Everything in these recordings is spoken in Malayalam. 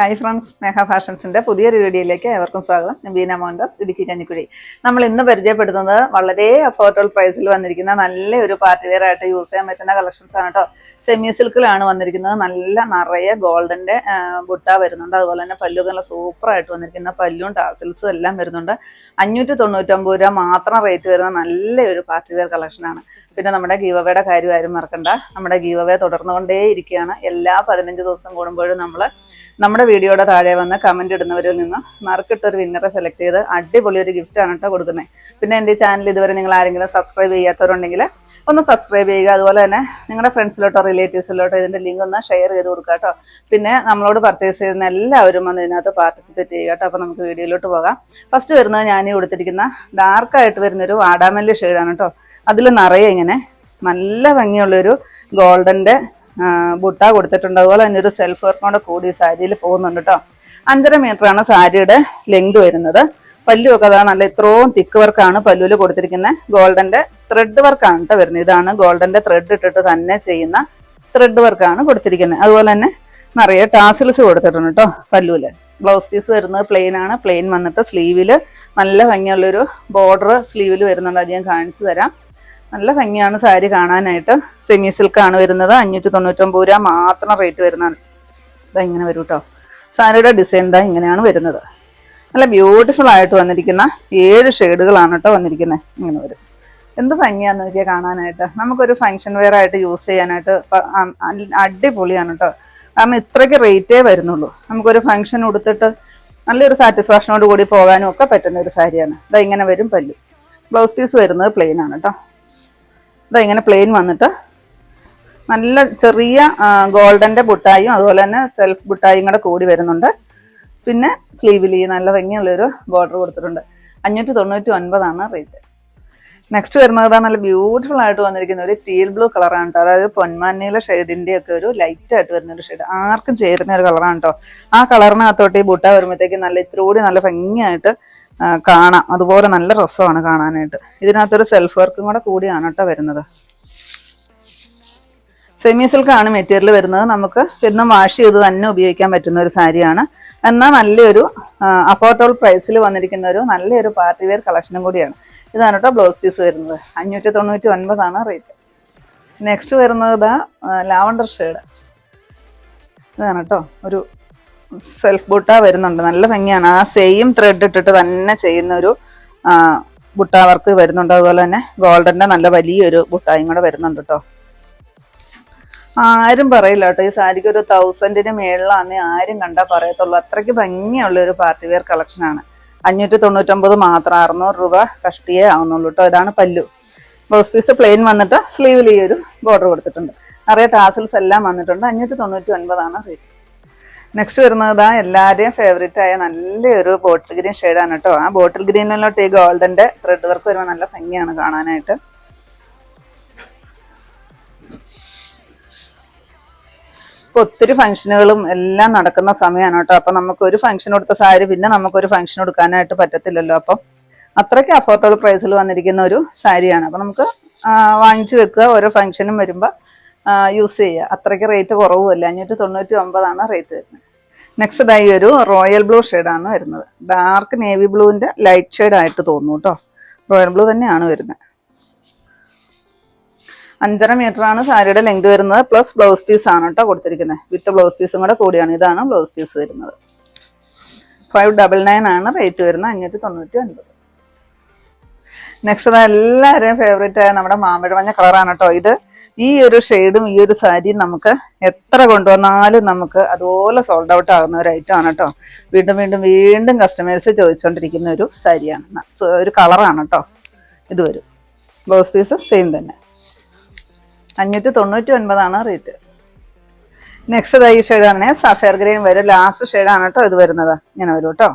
ഹായ് ഫ്രണ്ട്സ് സ്നേഹ ഫാഷൻസിന്റെ പുതിയൊരു വീഡിയോയിലേക്ക് ഏവർക്കും സ്വാഗതം. ഞാൻ ബീന മോഹൻദാസ് ഇടുക്കി കഞ്ഞിക്കുഴി. നമ്മൾ ഇന്ന് പരിചയപ്പെടുത്തുന്നത് വളരെ അഫോർഡബിൾ പ്രൈസിൽ വന്നിരിക്കുന്ന നല്ല ഒരു പാർട്ടി വെയർ ആയിട്ട് യൂസ് ചെയ്യാൻ പറ്റുന്ന കളക്ഷൻസ് ആണ് കേട്ടോ സെമി സിൽക്കിലാണ് വന്നിരിക്കുന്നത്. നല്ല നിറയെ ഗോൾഡന്റെ ബുട്ട വരുന്നുണ്ട്. അതുപോലെ തന്നെ പല്ലു നല്ല സൂപ്പറായിട്ട് വന്നിരിക്കുന്ന പല്ലും ടാസിൽസും എല്ലാം വരുന്നുണ്ട്. അഞ്ഞൂറ്റി തൊണ്ണൂറ്റൊമ്പത് രൂപ മാത്രം റേറ്റ് വരുന്ന നല്ലൊരു പാർട്ടി വെയർ കളക്ഷനാണ് പിന്നെ നമ്മുടെ ഗീവവയുടെ കാര്യം ആരും മറക്കണ്ട. നമ്മുടെ ഗീവവേ തുടർന്നുകൊണ്ടേ ഇരിക്കുകയാണ് എല്ലാ പതിനഞ്ച് ദിവസം കൂടുമ്പോഴും നമ്മൾ നമ്മുടെ വീഡിയോയുടെ താഴെ വന്ന് കമന്റ് ഇടുന്നവരിൽ നിന്ന് നറുക്കിട്ടൊരു വിന്നറെ സെലക്ട് ചെയ്ത് അടിപൊളി ഒരു ഗിഫ്റ്റ് ആണ് കേട്ടോ കൊടുക്കുന്നത് പിന്നെ എന്റെ ചാനൽ ഇതുവരെ നിങ്ങൾ ആരെങ്കിലും സബ്സ്ക്രൈബ് ചെയ്യാത്തവരുണ്ടെങ്കിൽ ഒന്ന് സബ്സ്ക്രൈബ് ചെയ്യുക. അതുപോലെ തന്നെ നിങ്ങളുടെ ഫ്രണ്ട്സിലോട്ടോ റിലേറ്റീവ്സിലോട്ടോ ഇതിന്റെ ലിങ്ക് ഒന്ന് ഷെയർ ചെയ്ത് കൊടുക്കുക കേട്ടോ പിന്നെ നമ്മളോട് പർച്ചേസ് ചെയ്യുന്ന എല്ലാവരും വന്ന് ഇതിനകത്ത് പാർട്ടിസിപ്പേറ്റ് ചെയ്യുക കേട്ടോ അപ്പോൾ നമുക്ക് വീഡിയോയിലോട്ട് പോകാം. ഫസ്റ്റ് വരുന്നത് ഞാൻ കൊടുത്തിരിക്കുന്ന ഡാർക്കായിട്ട് വരുന്നൊരു വാടാമല്ലി ഷെയ്ഡാണ് കേട്ടോ അതിൽ നിറയെ ഇങ്ങനെ നല്ല ഭംഗിയുള്ളൊരു ഗോൾഡന്റെ ബുട്ട കൊടുത്തിട്ടുണ്ട്. അതുപോലെ തന്നെ ഒരു സെൽഫ് വർക്കോടെ കൂടി സാരിയിൽ പോകുന്നുണ്ട് കേട്ടോ അഞ്ചര ആണ് സാരിയുടെ ലെങ്ത് വരുന്നത്. പല്ലുമൊക്കെ അതാണ് നല്ല ഇത്രയും തിക്ക് വർക്കാണ് പല്ലുവിൽ കൊടുത്തിരിക്കുന്നത് ഗോൾഡന്റെ ത്രെഡ് വർക്കാണ് കേട്ടോ വരുന്നത്. ഇതാണ് ഗോൾഡന്റെ ത്രെഡ് ഇട്ടിട്ട് തന്നെ ചെയ്യുന്ന ത്രെഡ് വർക്കാണ് കൊടുത്തിരിക്കുന്നത് അതുപോലെ തന്നെ നിറയെ ടാസിൽസ് കൊടുത്തിട്ടുണ്ട് കേട്ടോ പല്ലുവിൽ ബ്ലൗസ് പീസ് വരുന്നത് പ്ലെയിൻ ആണ്. പ്ലെയിൻ വന്നിട്ട് സ്ലീവിൽ നല്ല ഭംഗിയുള്ളൊരു ബോർഡർ സ്ലീവിൽ വരുന്നുണ്ട്. അത് ഞാൻ കാണിച്ചു തരാം. നല്ല ഭംഗിയാണ് സാരി കാണാനായിട്ട്. സെമി സിൽക്കാണ് വരുന്നത്. അഞ്ഞൂറ്റി തൊണ്ണൂറ്റൊമ്പത് രൂപ മാത്രം റേറ്റ് വരുന്നതാണ്. ഇതാ ഇങ്ങനെ വരും കേട്ടോ സാരിയുടെ ഡിസൈൻ ഇതാ ഇങ്ങനെയാണ് വരുന്നത്. നല്ല ബ്യൂട്ടിഫുൾ ആയിട്ട് വന്നിരിക്കുന്ന ഏഴ് ഷെയ്ഡുകളാണ് കേട്ടോ വന്നിരിക്കുന്നത് ഇങ്ങനെ വരും. എന്ത് ഭംഗിയാന്ന് നോക്കിയാൽ കാണാനായിട്ട്. നമുക്കൊരു ഫംഗ്ഷൻ വെയർ ആയിട്ട് യൂസ് ചെയ്യാനായിട്ട് അടിപൊളിയാണ് കേട്ടോ കാരണം ഇത്രയ്ക്ക് റേറ്റേ വരുന്നുള്ളൂ. നമുക്കൊരു ഫംഗ്ഷൻ ഉടുത്തിട്ട് നല്ലൊരു സാറ്റിസ്ഫാക്ഷനോട് കൂടി പോകാനും ഒക്കെ പറ്റുന്ന ഒരു സാരിയാണ്. ഇതാ ഇങ്ങനെ വരും പല്ലു. ബ്ലൗസ് പീസ് വരുന്നത് പ്ലെയിൻ ആണ് കേട്ടോ ഇതാ ഇങ്ങനെ പ്ലെയിൻ വന്നിട്ട് നല്ല ചെറിയ ഗോൾഡന്റെ ബുട്ടായും അതുപോലെ തന്നെ സെൽഫ് ബുട്ടായും കൂടെ കൂടി വരുന്നുണ്ട്. പിന്നെ സ്ലീവിൽ ഈ നല്ല ഭംഗിയുള്ളൊരു ബോർഡർ കൊടുത്തിട്ടുണ്ട്. അഞ്ഞൂറ്റി തൊണ്ണൂറ്റി ഒൻപതാണ് റേറ്റ് നെക്സ്റ്റ് വരുന്നത് നല്ല ബ്യൂട്ടിഫുൾ ആയിട്ട് വന്നിരിക്കുന്ന ഒരു ടീൽ ബ്ലൂ കളറാണ് കേട്ടോ അതായത് പൊന്മാനിയിലെ ഷെയ്ഡിന്റെ ഒക്കെ ഒരു ലൈറ്റ് ആയിട്ട് വരുന്ന ഒരു ഷെയ്ഡ് ആർക്കും ചേരുന്ന ഒരു കളറാണ് കേട്ടോ ആ കളറിനകത്തോട്ട് ഈ ബുട്ട വരുമ്പോഴത്തേക്ക് നല്ല ഇത്തിരി നല്ല ഭംഗിയായിട്ട് കാണാം. അതുപോലെ നല്ല രസമാണ് കാണാനായിട്ട്. ഇതിനകത്തൊരു സെൽഫ് വർക്കും കൂടെ കൂടിയാണ് കേട്ടോ വരുന്നത്. സെമി സിൽക്കാണ് മെറ്റീരിയൽ വരുന്നത്. നമുക്ക് പിന്നെ വാഷ് ചെയ്ത് തന്നെ ഉപയോഗിക്കാൻ പറ്റുന്ന ഒരു സാരിയാണ്. എന്നാൽ നല്ലൊരു അഫോർഡബിൾ പ്രൈസിൽ വന്നിരിക്കുന്ന ഒരു നല്ലൊരു പാർട്ടി വെയർ കളക്ഷനും കൂടിയാണ്. ഇതാണ് കേട്ടോ ബ്ലൗസ് പീസ് വരുന്നത്. അഞ്ഞൂറ്റി തൊണ്ണൂറ്റി ഒൻപതാണ് റേറ്റ് നെക്സ്റ്റ് വരുന്നത് ലാവണ്ടർ ഷെയ്ഡ് ഇതാണ് കേട്ടോ ഒരു സെൽഫ് ബുട്ട വരുന്നുണ്ട്. നല്ല ഭംഗിയാണ്. ആ സെയിം ത്രെഡ് ഇട്ടിട്ട് തന്നെ ചെയ്യുന്ന ഒരു ബുട്ട വർക്ക് വരുന്നുണ്ട്. അതുപോലെ തന്നെ ഗോൾഡന്റെ നല്ല വലിയൊരു ബുട്ടായും കൂടെ വരുന്നുണ്ട് കേട്ടോ ആരും പറയില്ല കേട്ടോ ഈ സാരിക്ക് ഒരു തൗസൻഡിന് മേളിലാന്ന് ആരും കണ്ടാൽ പറയത്തുള്ളൂ. അത്രയ്ക്ക് ഭംഗിയുള്ള ഒരു പാർട്ടി വെയർ കളക്ഷനാണ് അഞ്ഞൂറ്റി തൊണ്ണൂറ്റൊമ്പത് മാത്രം അറുന്നൂറ് രൂപ കഷ്ടിയേ ആവുന്നുള്ളൂ കേട്ടോ ഇതാണ് പല്ലു. ബ്ലൗസ് പീസ് പ്ലെയിൻ വന്നിട്ട് സ്ലീവിൽ ഈ ഒരു ബോർഡർ കൊടുത്തിട്ടുണ്ട്. നിറയെ ടാസൽസ് എല്ലാം വന്നിട്ടുണ്ട്. അഞ്ഞൂറ്റി തൊണ്ണൂറ്റി ഒൻപതാണ് റേറ്റ് നെക്സ്റ്റ് വരുന്നത് എല്ലാവരെയും ഫേവറേറ്റ് ആയ നല്ലൊരു ബോട്ടിൽ ഗ്രീൻ ഷെയ്ഡാണ് കേട്ടോ ആ ബോട്ടിൽ ഗ്രീനിലോട്ട് ഈ ഗോൾഡന്റെ ത്രെഡ് വർക്ക് വരുമ്പോൾ നല്ല ഭംഗിയാണ് കാണാനായിട്ട്. ഇപ്പൊ ഒത്തിരി ഫംഗ്ഷനുകളും എല്ലാം നടക്കുന്ന സമയമാണ് കേട്ടോ അപ്പൊ നമുക്ക് ഒരു ഫംഗ്ഷൻ കൊടുത്ത സാരി പിന്നെ നമുക്കൊരു ഫംഗ്ഷൻ കൊടുക്കാനായിട്ട് പറ്റത്തില്ലല്ലോ. അപ്പം അത്രയ്ക്ക് അഫോർഡബിൾ പ്രൈസിൽ വന്നിരിക്കുന്ന ഒരു സാരിയാണ്. അപ്പൊ നമുക്ക് വാങ്ങിച്ചു വെക്കുക. ഓരോ ഫംഗ്ഷനും വരുമ്പോൾ യൂസ് ചെയ്യുക. അത്രയ്ക്ക് റേറ്റ് കുറവുമല്ല. അഞ്ഞൂറ്റി തൊണ്ണൂറ്റി ഒമ്പതാണ് റേറ്റ് വരുന്നത് നെക്സ്റ്റ് ഇതായി ഒരു റോയൽ ബ്ലൂ ഷെയ്ഡാണ് വരുന്നത്. ഡാർക്ക് നേവി ബ്ലൂവിന്റെ ലൈറ്റ് ഷെയ്ഡ് ആയിട്ട് തോന്നുന്നു കേട്ടോ റോയൽ ബ്ലൂ തന്നെയാണ് വരുന്നത്. അഞ്ചര ആണ് സാരിയുടെ ലെങ്ത് വരുന്നത്. പ്ലസ് ബ്ലൗസ് പീസ് ആണ് കേട്ടോ കൊടുത്തിരിക്കുന്നത്. വിത്ത് ബ്ലൗസ് പീസും കൂടെ കൂടിയാണ്. ഇതാണ് ബ്ലൗസ് പീസ് വരുന്നത്. ഫൈവ് ഡബിൾ നയൻ ആണ് റേറ്റ് വരുന്നത്. അഞ്ഞൂറ്റി തൊണ്ണൂറ്റി ഒൻപത് നെക്സ്റ്റ് എല്ലാവരെയും ഫേവറേറ്റ് ആയ നമ്മുടെ മാമ്പഴ മഞ്ഞ കളറാണ് കേട്ടോ ഇത്. ഈ ഒരു ഷെയ്ഡും ഈ ഒരു സാരിയും നമുക്ക് എത്ര കൊണ്ടുവന്നാലും നമുക്ക് അതുപോലെ സോൾഡ് ഔട്ട് ആകുന്ന ഒരു ഐറ്റം ആണ് കേട്ടോ വീണ്ടും വീണ്ടും വീണ്ടും കസ്റ്റമേഴ്സ് ചോദിച്ചുകൊണ്ടിരിക്കുന്ന ഒരു സാരിയാണ്. ഒരു കളറാണ് കേട്ടോ ഇത് വരും. ബ്ലൗസ് പീസ് സെയിം തന്നെ. അഞ്ഞൂറ്റി തൊണ്ണൂറ്റി ഒൻപതാണ് റേറ്റ് നെക്സ്റ്റ് ഈ ഷെയ്ഡ് തന്നെ സഫയർ ഗ്രീൻ വരും. ലാസ്റ്റ് ഷെയ്ഡാണ് കേട്ടോ ഇത് വരുന്നത്. ഇങ്ങനെ വരും കേട്ടോ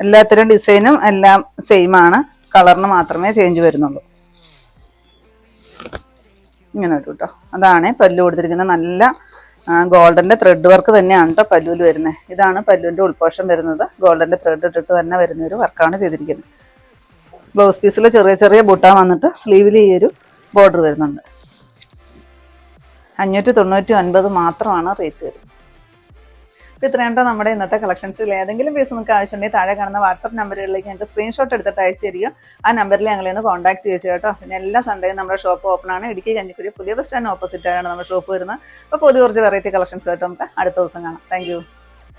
എല്ലാത്തിനും ഡിസൈനും എല്ലാം സെയിം ആണ്. കളറിന് മാത്രമേ ചേഞ്ച് വരുന്നുള്ളൂ. ഇങ്ങനെ വരും കേട്ടോ അതാണ് പല്ലു കൊടുത്തിരിക്കുന്ന നല്ല ഗോൾഡന്റെ ത്രെഡ് വർക്ക് തന്നെയാണ് കേട്ടോ പല്ലുവിൽ വരുന്നത് ഇതാണ് പല്ലുവിന്റെ ഉൾപോഷം വരുന്നത്. ഗോൾഡന്റെ ത്രെഡ് ഇട്ടിട്ട് തന്നെ വരുന്ന ഒരു വർക്കാണ് ചെയ്തിരിക്കുന്നത്. ബ്ലൗസ് പീസിൽ ചെറിയ ചെറിയ ബുട്ടാ വന്നിട്ട് സ്ലീവിൽ ഈ ഒരു ബോർഡർ വരുന്നുണ്ട്. അഞ്ഞൂറ്റി തൊണ്ണൂറ്റി ഒൻപത് മാത്രമാണ് റേറ്റ് വരുന്നത്. അപ്പോൾ ഇത്രയും കേട്ടോ നമ്മുടെ ഇന്നത്തെ കളക്ഷൻസിൽ ഏതെങ്കിലും പീസ് നിങ്ങൾക്ക് ആവശ്യമുണ്ടെങ്കിൽ താഴെ കാണുന്ന വാട്സപ്പ് നമ്പറുകളിലേക്ക് ഞങ്ങൾക്ക് സ്ക്രീൻഷോട്ട് എടുത്തിട്ട് അയച്ചു തരിക ആ നമ്പറിൽ ഞങ്ങളെ ഒന്ന് കോൺടാക്ട് ചെയ്യുക കേട്ടോ. പിന്നെ എല്ലാ സൺഡേയും നമ്മുടെ ഷോപ്പ് ഓപ്പൺ ആണ്. ഇടുക്കി കഞ്ഞിക്കുരി പുതിയ ബസ് സ്റ്റാൻഡ് ഓപ്പോസിറ്റ് ആണ് നമ്മുടെ ഷോപ്പ് വരുന്നത്. അപ്പോൾ പുതിയ കുറച്ച് വെറൈറ്റി കളക്ഷൻസ് കേട്ടോ നമുക്ക് അടുത്ത ദിവസം കാണാം. താങ്ക്